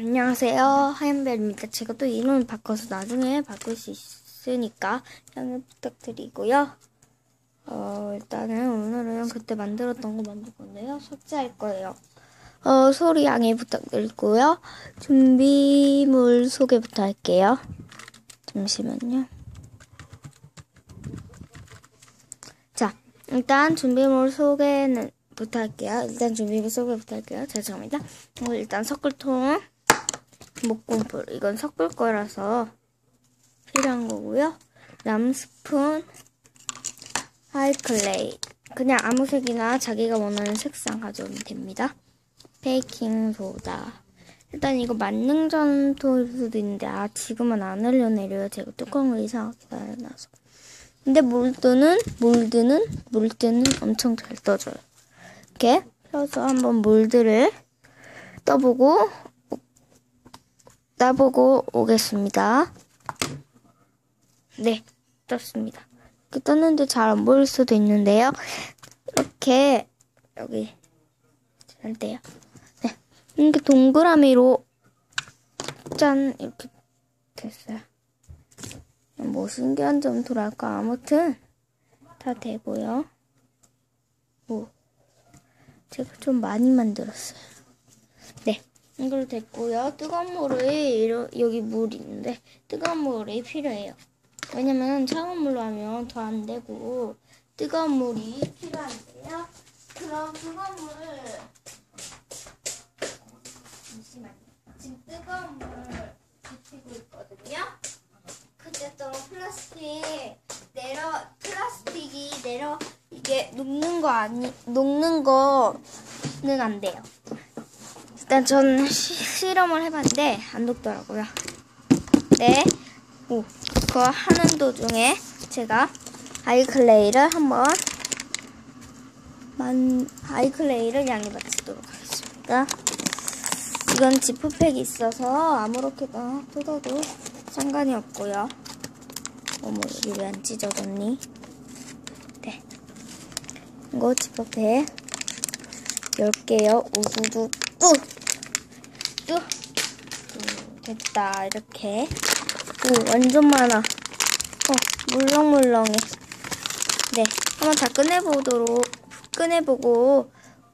안녕하세요. 하얀별입니다. 제가 또 이름을 바꿔서 나중에 바꿀 수 있으니까 양해 부탁드리고요. 어, 일단은 오늘은 그때 만들었던 거 만들 건데요. 삭제할 거예요. 어, 소리 양해 부탁드리고요. 준비물 소개부터 할게요. 잠시만요. 자, 일단 준비물 소개는 부터 할게요. 일단 준비물 소개부터 할게요. 죄송합니다. 어, 일단 석굴통, 목공풀. 이건 섞을 거라서 필요한 거고요. 람스푼, 하이클레이. 그냥 아무 색이나 자기가 원하는 색상 가져오면 됩니다. 베이킹 소다. 일단 이거 만능전 토일 수도 있는데 아 지금은 안 흘려내려요. 제가 뚜껑을 이상하게 달아놔서. 근데 몰드는 몰드는 몰드는 엄청 잘 떠져요. 이렇게 펴서 한번 몰드를 떠보고 따보고 오겠습니다. 네, 떴습니다. 이렇게 떴는데 잘 안 보일 수도 있는데요. 이렇게 여기 잘 돼요. 네, 이렇게 동그라미로 짠 이렇게 됐어요. 뭐 신기한 점도랄까 아무튼 다 되고요. 오, 제가 좀 많이 만들었어요. 네, 이걸로 됐고요. 뜨거운 물을 이러, 여기 물이 있는데 뜨거운 물이 필요해요. 왜냐면 차가운 물로 하면 더 안 되고 뜨거운 물이 필요한데요. 그럼 뜨거운 물을 잠시만요. 지금 뜨거운 물을 데피고 있거든요. 그때도 플라스틱 내려 플라스틱이 내려 이게 녹는 거 아니 녹는 거는 안 돼요. 일단 전 시, 실험을 해봤는데 안 녹더라고요. 네, 오 그거 하는 도중에 제가 아이클레이를 한번 만 아이클레이를 양해 받치도록 하겠습니다. 이건 지프팩이 있어서 아무렇게나 뜯어도 상관이 없고요. 어머 여기 왜 안 찢어졌니? 네. 이거 지퍼팩 10개요. 우두두 뚜! 뚜! 뚜! 됐다. 이렇게. 오, 완전 많아. 어, 물렁물렁해. 네. 한번 다 꺼내보도록, 꺼내보고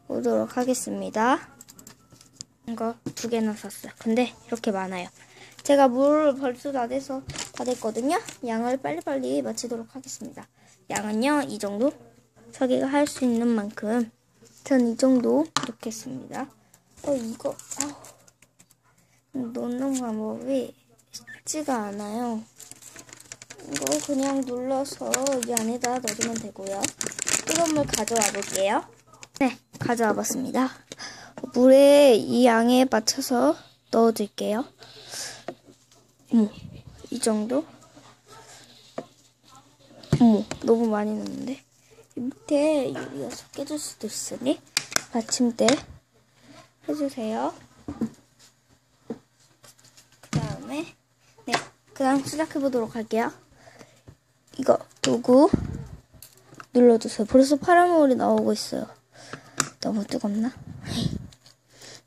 오도록 하겠습니다. 이거 두 개나 샀어요. 근데 이렇게 많아요. 제가 물 벌써 다 돼서 다 됐거든요. 양을 빨리빨리 마치도록 하겠습니다. 양은요, 이 정도? 자기가 할 수 있는 만큼 전 이 정도 넣겠습니다. 어, 이거, 아우, 넣는 방법이 쉽지가 않아요. 이거 그냥 눌러서 이 안에다 넣어주면 되고요. 뜨거운 물 가져와 볼게요. 네, 가져와 봤습니다. 물에 이 양에 맞춰서 넣어줄게요. 어머, 이 정도? 어머, 너무 많이 넣었는데. 밑에 유리가 깨질 수도 있으니 받침대 해주세요. 그 다음에 네, 그 다음 시작해보도록 할게요. 이거 도구 눌러주세요. 벌써 파란물이 나오고 있어요. 너무 뜨겁나?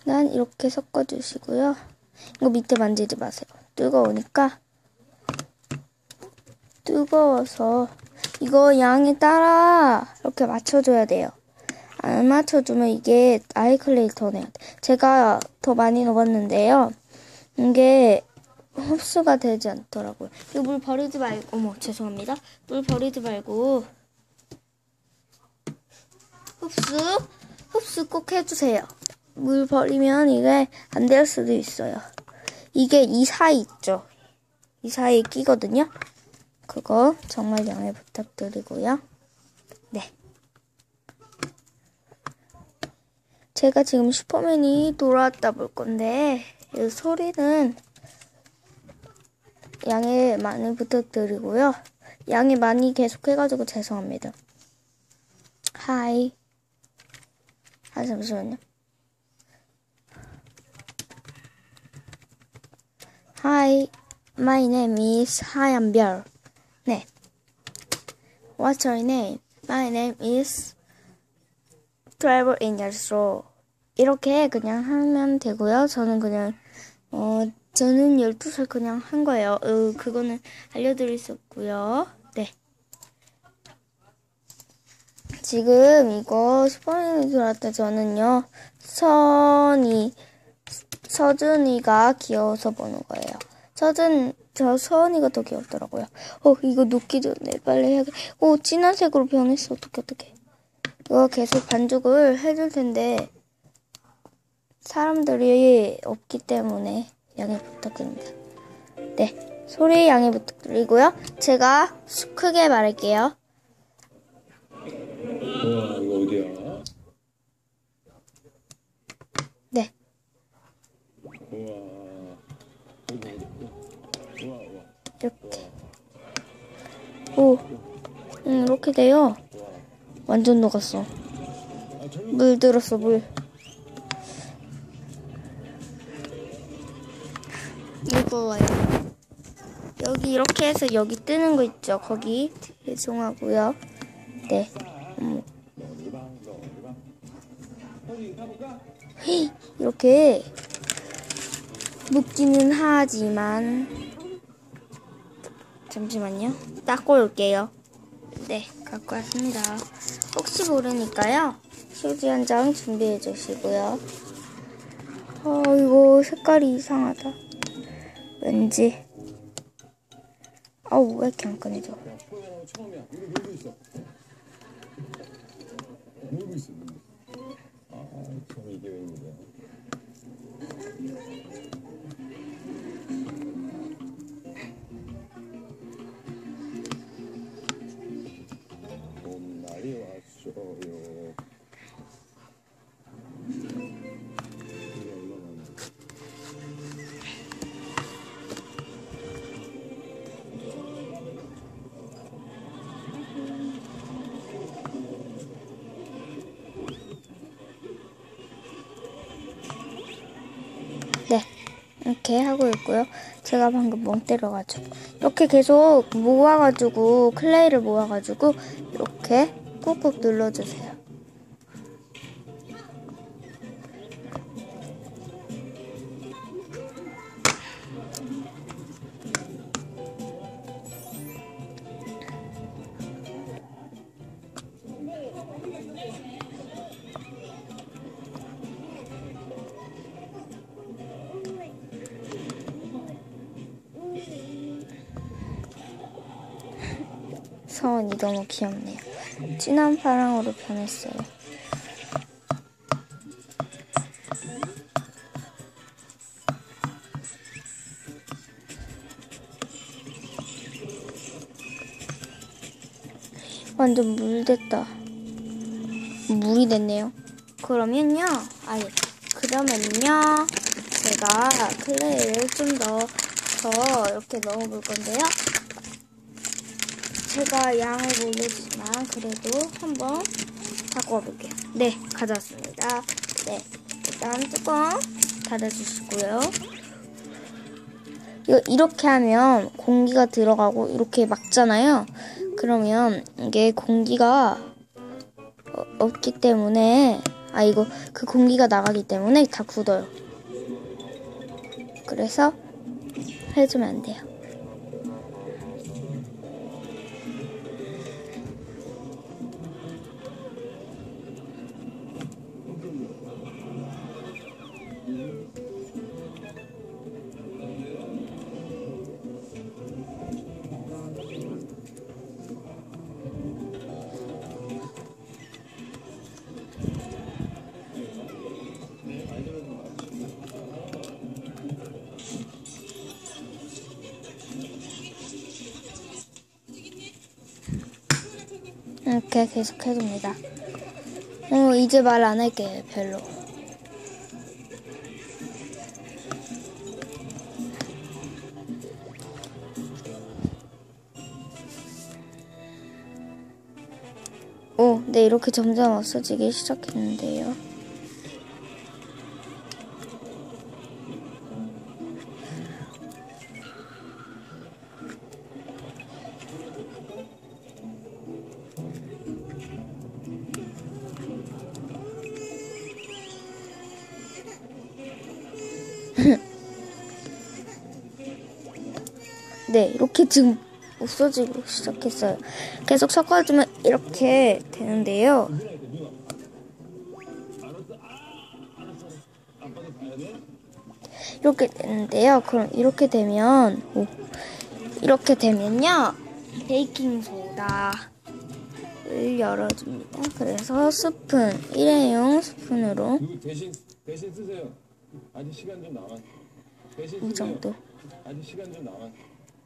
난 이렇게 섞어주시고요. 이거 밑에 만지지 마세요. 뜨거우니까 뜨거워서 이거 양에 따라 이렇게 맞춰줘야 돼요. 안 맞춰주면 이게 아이클레이 더 내야 돼. 제가 더 많이 넣었는데요. 이게 흡수가 되지 않더라고요. 이거 물 버리지 말고, 어머, 죄송합니다. 물 버리지 말고, 흡수, 흡수 꼭 해주세요. 물 버리면 이게 안 될 수도 있어요. 이게 이 사이 있죠? 이 사이에 끼거든요? 그거 정말 양해 부탁드리고요. 제가 지금 슈퍼맨이 돌아왔다 볼 건데, 이 소리는 양해 많이 부탁드리고요. 양해 많이 계속 해가지고 죄송합니다. 하이. 아, 잠시만요. Hi, my name is 하얀별. 네. What's your name? My name is Travel in your soul. 이렇게 그냥 하면 되고요. 저는 그냥 어, 저는 12살 그냥 한 거예요. 어, 그거는 알려드릴 수 없고요. 네. 지금 이거 슈퍼맨이 들어왔다 저는요. 선이, 서준이가 귀여워서 보는 거예요. 서준, 저 서은이가 더 귀엽더라고요. 어, 이거 녹기 전에 빨리 해야 돼. 오, 진한 색으로 변했어. 어떡해, 어떡해. 이거 계속 반죽을 해줄 텐데, 사람들이 없기 때문에 양해 부탁드립니다. 네, 소리 양해 부탁드리고요. 제가 크게 말할게요. 우와 이거 어디야? 네, 우와 이렇게. 오, 음, 이렇게 돼요. 완전 녹았어. 물 들었어, 물. 이거예요. 여기 이렇게 해서 여기 뜨는 거 있죠? 거기 죄송하고요. 네. 음? 헤이, 이렇게 묶기는 하지만 잠시만요. 닦고 올게요. 네, 갖고 왔습니다. 혹시 모르니까요. 휴지 한 장 준비해 주시고요. 아, 이거 색깔이 이상하다. 왠지. 아우, 왜 이렇게 안 꺼내져? 웬 이렇게 하고 있고요. 제가 방금 멍 때려가지고. 이렇게 계속 모아가지고, 클레이를 모아가지고, 이렇게 꾹꾹 눌러주세요. 서원이 너무 귀엽네요. 진한 파랑으로 변했어요. 완전 물 됐다. 물이 됐네요. 그러면요. 아니, 그러면요. 제가 클레이를 좀 더, 더 이렇게 넣어볼 건데요. 제가 양을 모르지만 그래도 한번 갖고 와볼게요. 네, 가져왔습니다. 네, 일단 뚜껑 닫아주시고요. 이렇게 하면 공기가 들어가고 이렇게 막잖아요. 그러면 이게 공기가 어, 없기 때문에 아 이거 그 공기가 나가기 때문에 다 굳어요. 그래서 해주면 안 돼요. 이렇게 계속 해줍니다. 어, 이제 말 안 할게요, 별로. 오, 네, 이렇게 점점 없어지기 시작했는데요. 네, 이렇게 지금 없어지기 시작했어요. 계속 섞어주면 이렇게 되는데요. 이렇게 되는데요. 그럼 이렇게 되면 오, 이렇게 되면요. 베이킹 소다를 열어줍니다. 그래서 스푼 일회용 스푼으로 이. 정도.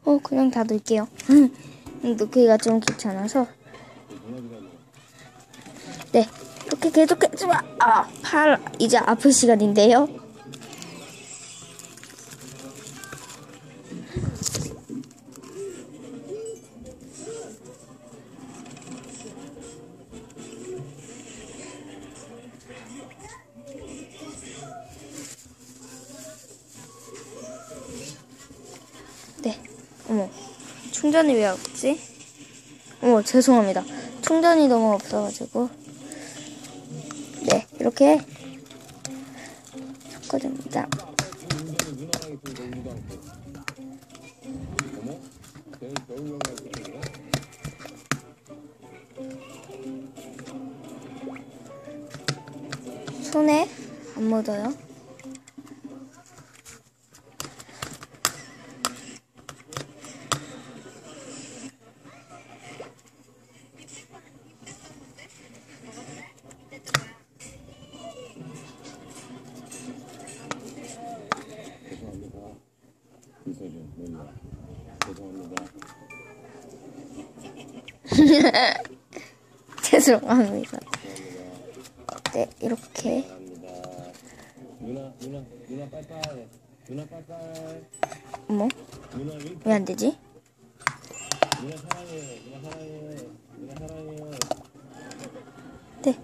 어, 그냥 다 넣을게요. 넣기가 좀 귀찮아서. 네, 이렇게 계속 해주면 아, 팔 이제 아플 시간인데요. 충전이 왜 없지? 어머, 죄송합니다. 충전이 너무 없어가지고. 네, 이렇게 섞어줍니다. 운전은 누나랑 있으니까 우리도 않고. 어머? 겨울 겨울용이랑 있으니까 그래? 손에 안 묻어요. 죄송합니다. 이서준 몰라. 죄송합니다. 죄송합니다. 죄송합니다. 네, 이렇게. 누나 빠이빠이. 빠이빠이. 어머. 왜 안 되지? 네,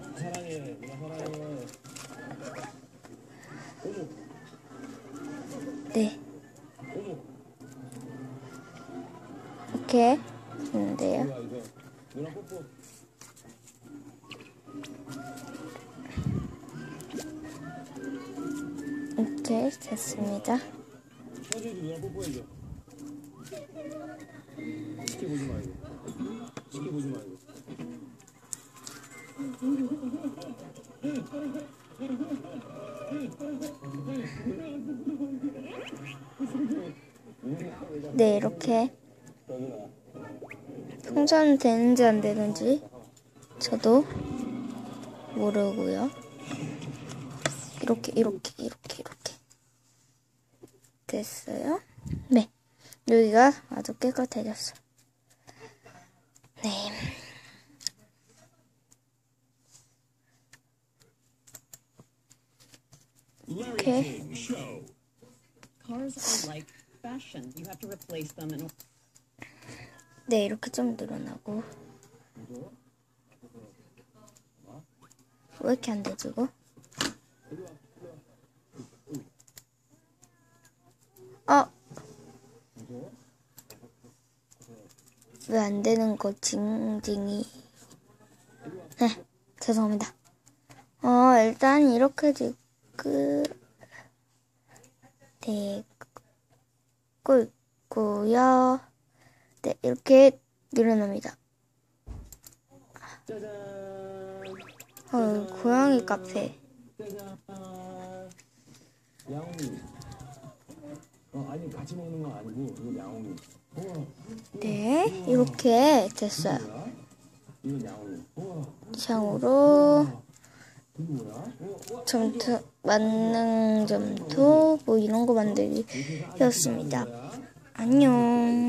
쉽게 보지 말고. 쉽게 보지 말고. 네, 이렇게. 충전 되는지 안 되는지 저도 모르고요. 이렇게 이렇게 이렇게 이렇게 됐어요. 네, 여기가 아주 깨끗해졌어요. 네. 이렇게 네 이렇게 좀 늘어나고 왜 이렇게 안 되지 이거? 어? 왜 안 되는 거 징징이 네 죄송합니다 어 일단 이렇게 지금 되고 있고요 네 이렇게 늘어납니다. 어 고양이 카페. 야옹이. 어, 아니 같이 먹는 건 아니고 이거 야옹이. 네 이렇게 됐어요 우와. 점토 만능 점토 뭐 이런 거 만들기였습니다. 안녕.